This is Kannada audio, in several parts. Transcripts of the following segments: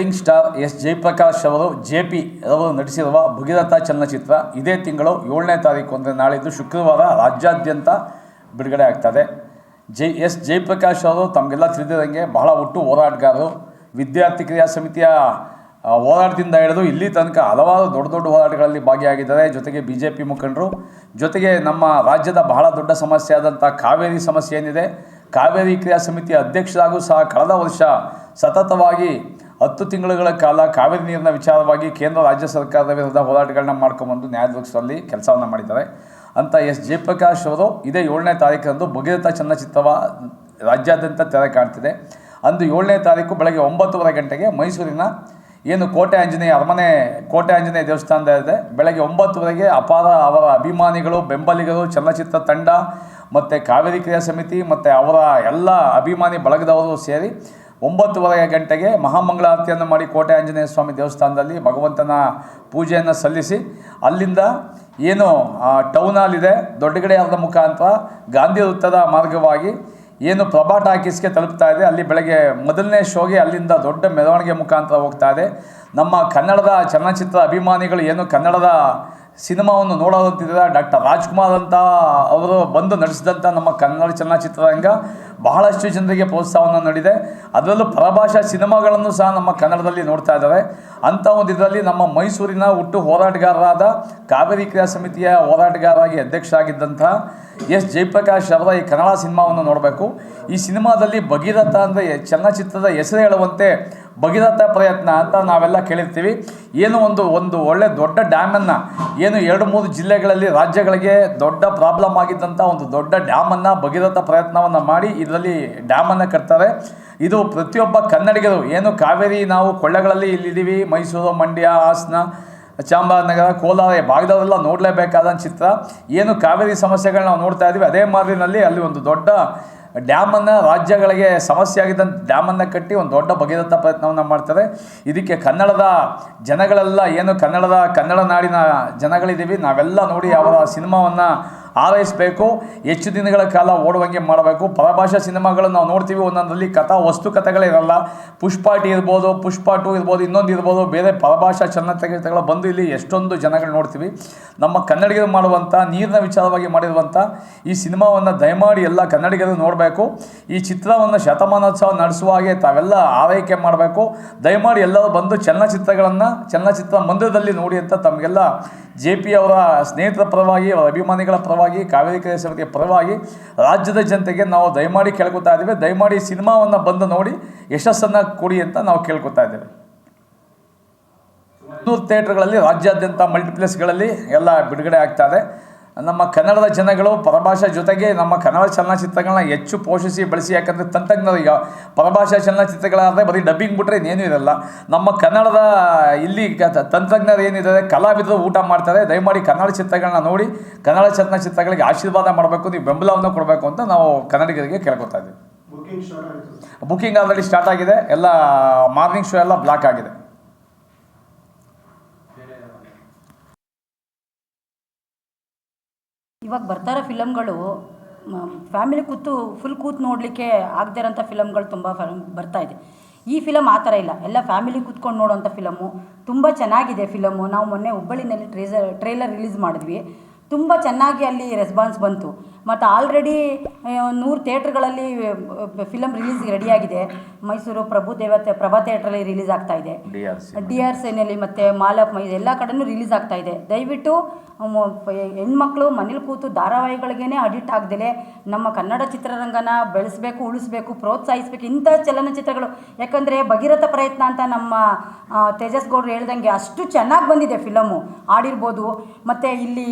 ಬುಡ್ಡಿಂಗ್ ಸ್ಟಾರ್ ಎಸ್ ಜಯಪ್ರಕಾಶ್ ಅವರು ಜೆ ಪಿ ಅವರು ನಟಿಸಿರುವ ಭಗೀರಥ ಚಲನಚಿತ್ರ ಇದೇ ತಿಂಗಳು ಏಳನೇ ತಾರೀಕು ಅಂದರೆ ನಾಳಿದ್ದು ಶುಕ್ರವಾರ ರಾಜ್ಯಾದ್ಯಂತ ಬಿಡುಗಡೆ ಆಗ್ತದೆ. ಜೈ ಎಸ್ ಜಯಪ್ರಕಾಶ್ ಅವರು ತಮಗೆಲ್ಲ ತಿಳಿದಿರಂಗೆ ಬಹಳ ಒಟ್ಟು ಹೋರಾಟಗಾರರು. ವಿದ್ಯಾರ್ಥಿ ಕ್ರಿಯಾ ಸಮಿತಿಯ ಹೋರಾಟದಿಂದ ಹಿಡಿದು ಇಲ್ಲಿ ತನಕ ಹಲವಾರು ದೊಡ್ಡ ದೊಡ್ಡ ಹೋರಾಟಗಳಲ್ಲಿ ಭಾಗಿಯಾಗಿದ್ದಾರೆ. ಜೊತೆಗೆ ಬಿ ಜೆ ಪಿ ಮುಖಂಡರು. ಜೊತೆಗೆ ನಮ್ಮ ರಾಜ್ಯದ ಬಹಳ ದೊಡ್ಡ ಸಮಸ್ಯೆ ಆದಂಥ ಕಾವೇರಿ ಸಮಸ್ಯೆ ಏನಿದೆ, ಕಾವೇರಿ ಕ್ರಿಯಾ ಸಮಿತಿಯ ಅಧ್ಯಕ್ಷರಾಗೂ ಸಹ ಕಳೆದ ವರ್ಷ ಸತತವಾಗಿ ಹತ್ತು ತಿಂಗಳುಗಳ ಕಾಲ ಕಾವೇರಿ ನೀರಿನ ವಿಚಾರವಾಗಿ ಕೇಂದ್ರ ರಾಜ್ಯ ಸರ್ಕಾರದ ವಿರುದ್ಧ ಹೋರಾಟಗಳನ್ನ ಮಾಡ್ಕೊಂಬಂದು ನ್ಯಾಯಾಧೀಶರಲ್ಲಿ ಕೆಲಸವನ್ನು ಮಾಡಿದ್ದಾರೆ. ಅಂತ ಎಸ್. ಜಯಪ್ರಕಾಶ್ ಅವರು ಇದೇ ಏಳನೇ ತಾರೀಕರಂದು ಭಗೀರಥ ಚಲನಚಿತ್ರವ ರಾಜ್ಯಾದ್ಯಂತ ತೆರೆ ಕಾಣ್ತಿದೆ. ಅಂದು ಏಳನೇ ತಾರೀಕು ಬೆಳಗ್ಗೆ ಒಂಬತ್ತುವರೆ ಗಂಟೆಗೆ ಮೈಸೂರಿನ ಏನು ಕೋಟೆ ಆಂಜನೇಯ ಅರಮನೆ ಕೋಟೆ ಆಂಜನೇಯ ದೇವಸ್ಥಾನದ ಇದೆ. ಬೆಳಗ್ಗೆ ಒಂಬತ್ತುವರೆಗೆ ಅಪಾರ ಅವರ ಅಭಿಮಾನಿಗಳು, ಬೆಂಬಲಿಗರು, ಚಲನಚಿತ್ರ ತಂಡ ಮತ್ತು ಕಾವೇರಿ ಕ್ರಿಯಾ ಸಮಿತಿ ಮತ್ತು ಅವರ ಎಲ್ಲ ಅಭಿಮಾನಿ ಬಳಗದವರು ಸೇರಿ ಒಂಬತ್ತುವರೆ ಗಂಟೆಗೆ ಮಹಾಮಂಗಳಾರತಿಯನ್ನು ಮಾಡಿ ಕೋಟೆ ಆಂಜನೇಯ ಸ್ವಾಮಿ ದೇವಸ್ಥಾನದಲ್ಲಿ ಭಗವಂತನ ಪೂಜೆಯನ್ನು ಸಲ್ಲಿಸಿ ಅಲ್ಲಿಂದ ಏನು ಟೌನ್ ಹಾಲ್ ಇದೆ ದೊಡ್ಡಗಡೆಯಾದ ಮುಖಾಂತರ ಗಾಂಧಿ ವೃತ್ತದ ಮಾರ್ಗವಾಗಿ ಏನು ಪ್ರಭಾ ಟಾಕೀಸ್ಗೆ ತಲುಪ್ತಾ ಇದೆ. ಅಲ್ಲಿ ಬೆಳಗ್ಗೆ ಮೊದಲನೇ ಶೋಗೆ ಅಲ್ಲಿಂದ ದೊಡ್ಡ ಮೆರವಣಿಗೆ ಮುಖಾಂತರ ಹೋಗ್ತಾ ಇದೆ. ನಮ್ಮ ಕನ್ನಡದ ಚಲನಚಿತ್ರ ಅಭಿಮಾನಿಗಳು ಏನು ಕನ್ನಡದ ಸಿನಿಮಾವನ್ನು ನೋಡೋದಂತಿದ್ದ ಡಾಕ್ಟರ್ ರಾಜ್ಕುಮಾರ್ ಅಂತ ಅವರು ಬಂದು ನಡೆಸಿದಂಥ ನಮ್ಮ ಕನ್ನಡ ಚಲನಚಿತ್ರರಂಗ ಬಹಳಷ್ಟು ಜನರಿಗೆ ಪ್ರೋತ್ಸಾಹವನ್ನು ನೀಡಿದೆ. ಅದರಲ್ಲೂ ಪರಭಾಷಾ ಸಿನಿಮಾಗಳನ್ನು ಸಹ ನಮ್ಮ ಕನ್ನಡದಲ್ಲಿ ನೋಡ್ತಾ ಇದ್ದಾರೆ. ಅಂಥ ಒಂದು ಇದರಲ್ಲಿ ನಮ್ಮ ಮೈಸೂರಿನ ಹುಟ್ಟು ಹೋರಾಟಗಾರರಾದ ಕಾವೇರಿ ಕ್ರಿಯಾ ಸಮಿತಿಯ ಹೋರಾಟಗಾರರಾಗಿ ಅಧ್ಯಕ್ಷರಾಗಿದ್ದಂಥ ಎಸ್ ಜಯಪ್ರಕಾಶ್ ಅವರ ಈ ಕನ್ನಡ ಸಿನಿಮಾವನ್ನು ನೋಡಬೇಕು. ಈ ಸಿನಿಮಾದಲ್ಲಿ ಭಗೀರಥ ಅಂದರೆ ಚಲನಚಿತ್ರದ ಹೆಸರು ಹೇಳುವಂತೆ ಭಗೀರಥ ಪ್ರಯತ್ನ ಅಂತ ನಾವೆಲ್ಲ ಕೇಳಿರ್ತೀವಿ. ಏನು ಒಂದು ಒಂದು ಒಳ್ಳೆ ದೊಡ್ಡ ಡ್ಯಾಮನ್ನು ಏನು ಎರಡು, ಮೂರು ಜಿಲ್ಲೆಗಳಲ್ಲಿ, ರಾಜ್ಯಗಳಿಗೆ ದೊಡ್ಡ ಪ್ರಾಬ್ಲಮ್ ಆಗಿದ್ದಂಥ ಒಂದು ದೊಡ್ಡ ಡ್ಯಾಮನ್ನು ಭಗೀರಥ ಪ್ರಯತ್ನವನ್ನು ಮಾಡಿ ಇದರಲ್ಲಿ ಡ್ಯಾಮನ್ನು ಕಟ್ತಾರೆ. ಇದು ಪ್ರತಿಯೊಬ್ಬ ಕನ್ನಡಿಗರು, ಏನು ಕಾವೇರಿ ನಾವು ಕೊಳ್ಳೆಗಳಲ್ಲಿ ಇಲ್ಲಿದ್ದೀವಿ, ಮೈಸೂರು, ಮಂಡ್ಯ, ಹಾಸನ, ಚಾಮರಾಜನಗರ, ಕೋಲಾರ ಭಾಗದವರೆಲ್ಲ ನೋಡಲೇಬೇಕಾದ ಚಿತ್ರ. ಏನು ಕಾವೇರಿ ಸಮಸ್ಯೆಗಳನ್ನ ನಾವು ನೋಡ್ತಾ ಇದ್ದೀವಿ, ಅದೇ ಮಾದರಿನಲ್ಲಿ ಅಲ್ಲಿ ಒಂದು ದೊಡ್ಡ ಡ್ಯಾಮನ್ನು ರಾಜ್ಯಗಳಿಗೆ ಸಮಸ್ಯೆ ಆಗಿದ್ದಂಥ ಡ್ಯಾಮನ್ನು ಕಟ್ಟಿ ಒಂದು ದೊಡ್ಡ ಬಗೆದಂಥ ಪ್ರಯತ್ನವನ್ನು ಮಾಡ್ತಾರೆ ಇದಕ್ಕೆ ಕನ್ನಡದ ಜನಗಳೆಲ್ಲ ಏನು ಕನ್ನಡದ ಕನ್ನಡ ನಾಡಿನ ಜನಗಳಿದ್ದೀವಿ ನಾವೆಲ್ಲ ನೋಡಿ ಅವರ ಸಿನಿಮಾವನ್ನು ಆರೈಸಬೇಕು ಹೆಚ್ಚು ದಿನಗಳ ಕಾಲ ಓಡುವಂಗೆ ಮಾಡಬೇಕು. ಪರಭಾಷಾ ಸಿನಿಮಾಗಳನ್ನು ನಾವು ನೋಡ್ತೀವಿ, ಒಂದೊಂದರಲ್ಲಿ ಕಥಾ, ವಸ್ತು ಕಥೆಗಳೇ ಇರಲ್ಲ. ಪುಷ್ಪ ಟಿ ಇರ್ಬೋದು, ಪುಷ್ಪ ಟು ಇರ್ಬೋದು, ಇನ್ನೊಂದು ಇರ್ಬೋದು, ಬೇರೆ ಪರಭಾಷಾ ಚಲನಚಿತ್ರಗಳು ಬಂದು ಇಲ್ಲಿ ಎಷ್ಟೊಂದು ಜನಗಳು ನೋಡ್ತೀವಿ. ನಮ್ಮ ಕನ್ನಡಿಗರು ಮಾಡುವಂಥ, ನೀರಿನ ವಿಚಾರವಾಗಿ ಮಾಡಿರುವಂಥ ಈ ಸಿನಿಮಾವನ್ನು ದಯಮಾಡಿ ಎಲ್ಲ ಕನ್ನಡಿಗರು ನೋಡಬೇಕು. ಈ ಚಿತ್ರವನ್ನು ಶತಮಾನೋತ್ಸವ ನಡೆಸುವ ಹಾಗೆ ತಾವೆಲ್ಲ ಆರೈಕೆ ಮಾಡಬೇಕು. ದಯಮಾಡಿ ಎಲ್ಲರೂ ಬಂದು ಚಲನಚಿತ್ರಗಳನ್ನು, ಚಲನಚಿತ್ರ ಮಂದಿರದಲ್ಲಿ ನೋಡಿ ಅಂತ ತಮಗೆಲ್ಲ ಜೆ ಪಿ ಅವರ ಸ್ನೇಹಿತರ ಪರವಾಗಿ, ಅವರ ಅಭಿಮಾನಿಗಳ ಪರವಾಗಿ, ಕಾವೇರಿ ಸಮಿತಿಯ ಪರವಾಗಿ ರಾಜ್ಯದ ಜನತೆಗೆ ನಾವು ದಯಮಾಡಿ ಕೇಳ್ಕೊತಾ ಇದ್ದೇವೆ. ದಯಮಾಡಿ ಸಿನಿಮಾವನ್ನು ಬಂದು ನೋಡಿ, ಯಶಸ್ಸನ್ನು ಕೊಡಿ ಅಂತ ನಾವು ಕೇಳ್ಕೊತಾ ಇದ್ದೇವೆ. ನೂರು ಥಿಯೇಟ್ರ್ಗಳಲ್ಲಿ ರಾಜ್ಯಾದ್ಯಂತ ಮಲ್ಟಿಪ್ಲೆಕ್ಸ್ಗಳಲ್ಲಿ ಎಲ್ಲ ಬಿಡುಗಡೆ ಆಗ್ತಾ ಇದೆ. ನಮ್ಮ ಕನ್ನಡದ ಜನಗಳು ಪರಭಾಷಾ ಜೊತೆಗೆ ನಮ್ಮ ಕನ್ನಡ ಚಲನಚಿತ್ರಗಳನ್ನ ಹೆಚ್ಚು ಪೋಷಿಸಿ ಬೆಳೆಸಿ ಯಾಕಂದರೆ ತಂತ್ರಜ್ಞರು ಈಗ ಪರಭಾಷಾ ಚಲನಚಿತ್ರಗಳಾದರೆ ಬರೀ ಡಬ್ಬಿಂಗ್ ಬಿಟ್ಟರೆ ಇನ್ನೇನು ಇರಲ್ಲ. ನಮ್ಮ ಕನ್ನಡದ ಇಲ್ಲಿ ತಂತ್ರಜ್ಞರು ಏನಿದ್ದಾರೆ ಕಲಾವಿದರು ಊಟ ಮಾಡ್ತಾರೆ ದಯಮಾಡಿ ಕನ್ನಡ ಚಿತ್ರಗಳನ್ನ ನೋಡಿ ಕನ್ನಡ ಚಲನಚಿತ್ರಗಳಿಗೆ ಆಶೀರ್ವಾದ ಮಾಡಬೇಕು ನೀವು ಬೆಂಬಲವನ್ನು ಕೊಡಬೇಕು ಅಂತ ನಾವು ಕನ್ನಡಿಗರಿಗೆ ಕೇಳ್ಕೊತಾ ಇದ್ದೀವಿ. ಬುಕಿಂಗ್ ಆಲ್ರೆಡಿ ಸ್ಟಾರ್ಟ್ ಆಗಿದೆ ಎಲ್ಲ ಮಾರ್ನಿಂಗ್ ಶೋ ಎಲ್ಲ ಬ್ಲಾಕ್ ಆಗಿದೆ. ಇವಾಗ ಬರ್ತಾರೋ ಫಿಲಮ್ಗಳು ಫ್ಯಾಮಿಲಿ ಕೂತು ಫುಲ್ ಕೂತು ನೋಡಲಿಕ್ಕೆ ಆಗದೇ ಇರೋಂಥ ಫಿಲಮ್ಗಳು ತುಂಬ ಇದೆ. ಈ ಫಿಲಮ್ ಆ ಥರ ಇಲ್ಲ. ಎಲ್ಲ ಫ್ಯಾಮಿಲಿ ಕೂತ್ಕೊಂಡು ನೋಡೋಂಥ ಫಿಲಮು. ತುಂಬ ಚೆನ್ನಾಗಿದೆ ಫಿಲಮು. ನಾವು ಮೊನ್ನೆ ಹುಬ್ಬಳ್ಳಿನಲ್ಲಿ ಟ್ರೇಸರ್ ಟ್ರೇಲರ್ ರಿಲೀಸ್ ಮಾಡಿದ್ವಿ. ತುಂಬ ಚೆನ್ನಾಗಿ ಅಲ್ಲಿ ರೆಸ್ಪಾನ್ಸ್ ಬಂತು. ಮತ್ತು ಆಲ್ರೆಡಿ ನೂರು ಥಿಯೇಟ್ರ್ಗಳಲ್ಲಿ ಫಿಲಮ್ ರಿಲೀಸ್ ರೆಡಿಯಾಗಿದೆ ಮೈಸೂರು ಪ್ರಭು ದೇವತೆ ಪ್ರಭಾ ಥಿಯೇಟ್ರಲ್ಲಿ ರಿಲೀಸ್ ಆಗ್ತಾ ಇದೆ. ಡಿ ಆರ್ ಸಿ ನಲ್ಲಿ ಆರ್ ಸೇನಲ್ಲಿ ಮತ್ತು ಮಾಲಪ್ ಮೈ ಎಲ್ಲ ಕಡೆನೂ ರಿಲೀಸ್ ಆಗ್ತಾ ಇದೆ. ದಯವಿಟ್ಟು ಹೆಣ್ಮಕ್ಳು ಮನೇಲಿ ಕೂತು ಧಾರಾವಾಹಿಗಳಿಗೇ ಅಡಿಟ್ ಆಗದೇಲೆ ನಮ್ಮ ಕನ್ನಡ ಚಿತ್ರರಂಗನ ಬೆಳೆಸಬೇಕು ಉಳಿಸ್ಬೇಕು ಪ್ರೋತ್ಸಾಹಿಸಬೇಕು ಇಂಥ ಚಲನಚಿತ್ರಗಳು. ಯಾಕಂದರೆ ಭಗೀರಥ ಪ್ರಯತ್ನ ಅಂತ ನಮ್ಮ ತೇಜಸ್ ಗೌಡ್ರು ಹೇಳ್ದಂಗೆ ಅಷ್ಟು ಚೆನ್ನಾಗಿ ಬಂದಿದೆ ಫಿಲಮು ಆಡಿರ್ಬೋದು. ಮತ್ತು ಇಲ್ಲಿ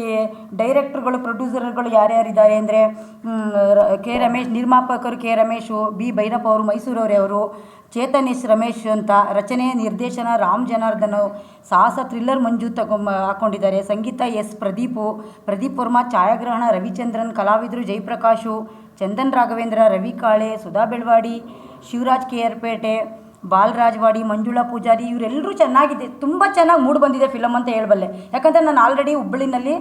ಡೈರೆಕ್ಟ್ರುಗಳು ಪ್ರೊಡ್ಯೂಸರ್ಗಳು ಯಾರ್ಯಾರಿದ್ದಾರೆ? ಅಂದರೆ ಕೆ ರಮೇಶ್, ನಿರ್ಮಾಪಕರು ಕೆ ರಮೇಶು, ಬಿ ಭೈರಪ್ಪ ಅವರು, ಮೈಸೂರವರೇ ಅವರು, ಚೇತನ್ ಎಸ್ ರಮೇಶ್ ಅಂತ ರಚನೆ ನಿರ್ದೇಶನ ರಾಮ್ ಜನಾರ್ದನ್ ಸಾಹಸ ಥ್ರಿಲ್ಲರ್ ಮಂಜು ತಗೊಂಬ ಹಾಕ್ಕೊಂಡಿದ್ದಾರೆ ಸಂಗೀತ ಎಸ್ ಪ್ರದೀಪು, ಪ್ರದೀಪ್ ವರ್ಮಾ, ಛಾಯಾಗ್ರಹಣ ರವಿಚಂದ್ರನ್, ಕಲಾವಿದರು ಜಯಪ್ರಕಾಶು ಚಂದನ್ ರಾಘವೇಂದ್ರ, ರವಿ ಕಾಳೆ, ಸುಧಾ ಬೆಳವಾಡಿ, ಶಿವರಾಜ್ ಕೆ ಆರ್ ಪೇಟೆ, ಬಾಲರಾಜವಾಡಿ, ಮಂಜುಳಾ ಪೂಜಾರಿ ಇವರೆಲ್ಲರೂ ಚೆನ್ನಾಗಿದೆ. ತುಂಬ ಚೆನ್ನಾಗಿ ಮೂಡ್ ಬಂದಿದೆ ಫಿಲಮ್ ಅಂತ ಹೇಳಬಲ್ಲೆ. ಯಾಕಂದರೆ ನಾನು ಆಲ್ರೆಡಿ ಹುಬ್ಬಳ್ಳಿನಲ್ಲಿ